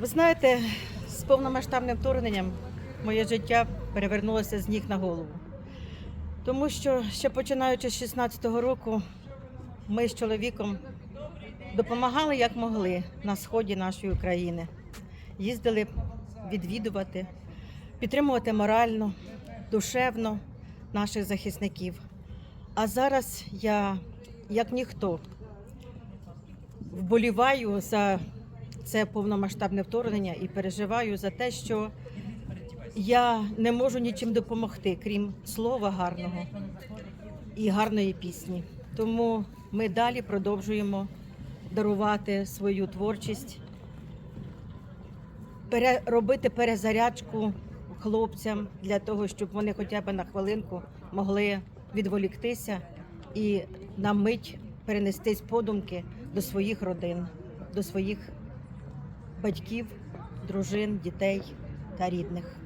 Ви знаєте, з повномасштабним вторгненням моє життя перевернулося з ніг на голову. Тому що ще починаючи з 16-го року, ми з чоловіком допомагали як могли на сході нашої України. Їздили відвідувати, підтримувати морально, душевно наших захисників. А зараз я, як ніхто, вболіваю за це повномасштабне вторгнення і переживаю за те, що я не можу нічим допомогти, крім слова гарного і гарної пісні. Тому ми далі продовжуємо дарувати свою творчість, пере, робити перезарядку хлопцям для того, щоб вони хоча б на хвилинку могли відволіктися і на мить перенестись подумки до своїх родин, до своїх батьків, дружин, дітей та рідних.